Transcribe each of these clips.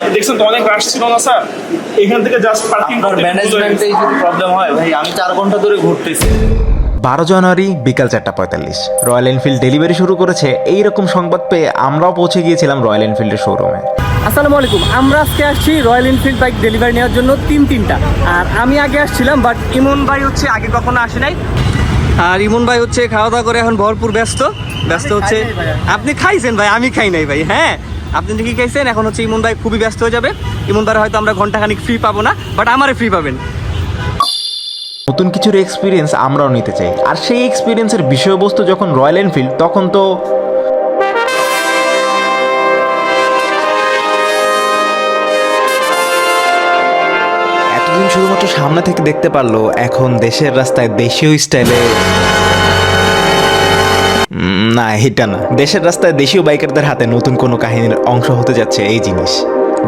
দেখছেন তো অনেক রাশ ছিল না স্যার? এখান থেকে জাস্ট পার্কিং ম্যানেজমেন্টেই যদি প্রবলেম হয় ভাই আমি চার ঘণ্টা ধরে ঘুরতেছি। বারো জানুয়ারি বিকাল চারটা পঁয়তাল্লিশ রয়্যাল এনফিল্ড ডেলিভারি শুরু করেছে। এই রকম সংবাদ পেয়ে আমরাও পৌঁছে গিয়েছিলাম রয়্যাল এনফিল্ডের শোরুমে আসসালামু আলাইকুম। আমরা আজকে আসছি রয়্যাল এনফিল্ড বাইক ডেলিভারি নেওয়ার জন্য তিন তিনটা। আর আমি আগে আসছিলাম বাট ইমন ভাই হচ্ছে আগে কখনো আসে নাই। আর ইমন ভাই হচ্ছে খাওয়া দাওয়া করে এখন ভরপুর ব্যস্ত। ব্যস্ত হচ্ছে আপনি খাইছেন ভাই আমি খাই নাই ভাই হ্যাঁ। আপনি ঠিকই খাইছেন এখন হচ্ছে ইমন ভাই খুবই ব্যস্ত হয়ে যাবে। ইমন ভাই হয়তো আমরা ঘণ্টা ঘন্টাখানিক ফ্রি পাবো না বাট আমারে ফ্রি পাবেন। নতুন কিছুর এক্সপিরিয়েন্স আমরাও নিতে চাই। আর সেই এক্সপিরিয়েন্সের বিষয়বস্তু যখন রয়্যাল এনফিল্ড তখন তো এতদিন শুধুমাত্র সামনে থেকে দেখতে পারল, এখন দেশের রাস্তায় দেশীয় স্টাইলে না এটা না। দেশের রাস্তায় দেশীয় বাইকারদের হাতে নতুন কোনো কাহিনীর অংশ হতে যাচ্ছে এই জিনিস।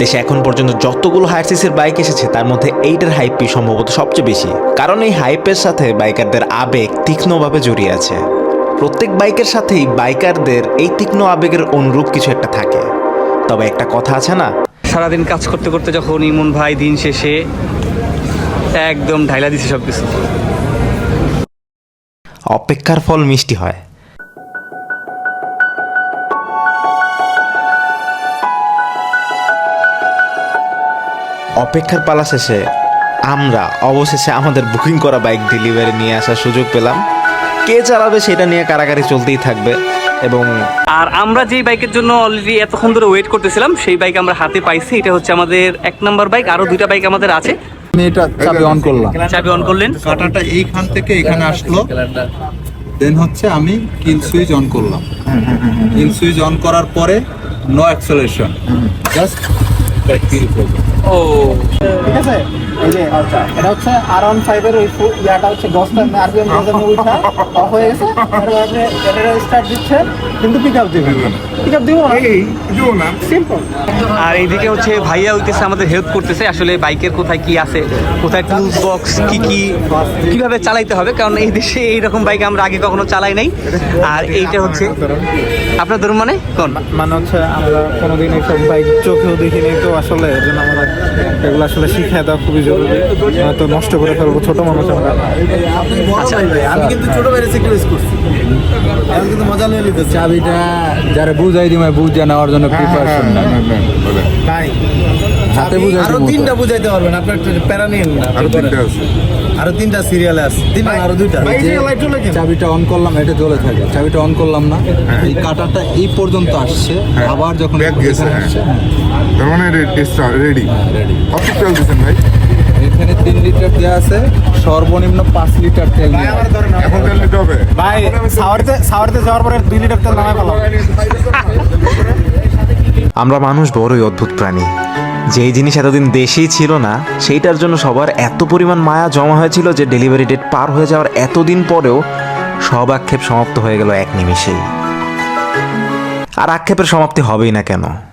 দেশে এখন পর্যন্ত যতগুলো হায়ার সিসির বাইক এসেছে তার মধ্যে এইটার হাইপই সম্ভবত সবচেয়ে বেশি। কারণ এই হাইপের সাথে বাইকারদের আবেগ তীক্ষ্ণভাবে জড়িয়ে আছে। প্রত্যেক বাইকের সাথেই বাইকারদের এই তীক্ষ্ণ আবেগের অনুরূপ কিছু একটা থাকে। তবে একটা কথা আছে না? সারাদিন কাজ করতে করতে যখন ইমন ভাই দিন শেষে একদম ঢাইলা দিছে সব কিছু অপেক্ষার ফল মিষ্টি হয়। অপেক্ষার পালা শেষে আমরা অবশেষে আমাদের বুকিং করা বাইক ডেলিভারি নিয়ে আসার সুযোগ পেলাম। কে চালাবে সেটা নিয়ে কারাকারি চলতেই থাকবে এবং আর আমরা যেই বাইকের জন্য অলরেডি এতক্ষণ ধরে ওয়েট করতেছিলাম সেই বাইক আমরা হাতে পাইছি। এটা হচ্ছে আমাদের এক নম্বর বাইক আরও দুইটা বাইক আমাদের আছে। আমি এটা চাবি অন করলাম চাবি অন করলেন। কাটাটা এইখান থেকে এখানে আসলো। দেন হচ্ছে আমি কিল সুইচ অন করলাম। কিল সুইচ অন করার পরে নো অ্যাক্সেলারেশন জাস্ট ও। ঠিক আছে? এই যে এটা হচ্ছে আর ওয়ান ফাইভের ওই ইয়াটা হচ্ছে দশটা আরবিএম গজের মুভিটা অফ হয়ে গেছে। এরপর আপনি এটা স্টার্ট দিচ্ছেন। কিন্তু পিক আপ দিবেন পিক আপ দিব না। সিম্পল আর এইদিকে হচ্ছে ভাইয়া হইতেছে আমাদের হেল্প করতেছে। আসলে বাইকের কোথায় কি আছে কোথায় টুলস বক্স কি কি কীভাবে চালাইতে হবে? কারণ এই দেশে এইরকম বাইক আমরা আগে কখনো চালাই নাই। আর এইটা হচ্ছে আপনার ধরুন মানে কোন? মানে হচ্ছে আমরা কোনোদিন এইসব বাইক চোখেও দেখিনি তো আসলে এর জন্য আমরা এগুলো আসলে শিখে দেওয়া খুবই জরুরি। তো নষ্ট করে ফেলব ছোট মানুষ আমরা আচ্ছা আমি কিন্তু ছোট ভাই স্যাক্রিফাইস করছি। আমি কিন্তু মজা নিয়ে নিতে চাবিটা যারা বুঝাই দিই বুঝ নেওয়ার জন্য প্রিপারেশন না নাই হাতে বুঝাই আরও তিনটা বুঝাইতে পারবেন আপনার প্যারা নিন না আরও তিনটা আছে। আরও তিনটা সিরিয়ালে আছে। তিনটা আরও দুইটা। চাবিটা অন করলাম এটা জ্বলে থাকে। চাবিটা অন করলাম না। এই কাটাটা এই পর্যন্ত আসছে। আবার যখন ব্যাক গেছে হ্যাঁ। আসছে, তার মানে রেডি। কত তেল দিচ্ছেন ভাই? এখানে তিন লিটার দেওয়া আছে। সর্বনিম্ন পাঁচ লিটার তেল। এখন তেল নিতে হবে। ভাই সাওয়ারতে সাওয়ারতে যাওয়ার পরে দুই লিটার তেল নামায় ফেলাম আমরা মানুষ বড়ই অদ্ভুত প্রাণী। যেই জিনিস এতদিন দেশেই ছিল না, সেইটার জন্য সবার এত পরিমাণ মায়া জমা হয়েছিল যে ডেলিভারি ডেট পার হয়ে যাওয়ার এতদিন পরেও সব আক্ষেপ সমাপ্ত হয়ে গেল এক নিমিষেই। আর আক্ষেপের সমাপ্তি হবেই না কেন?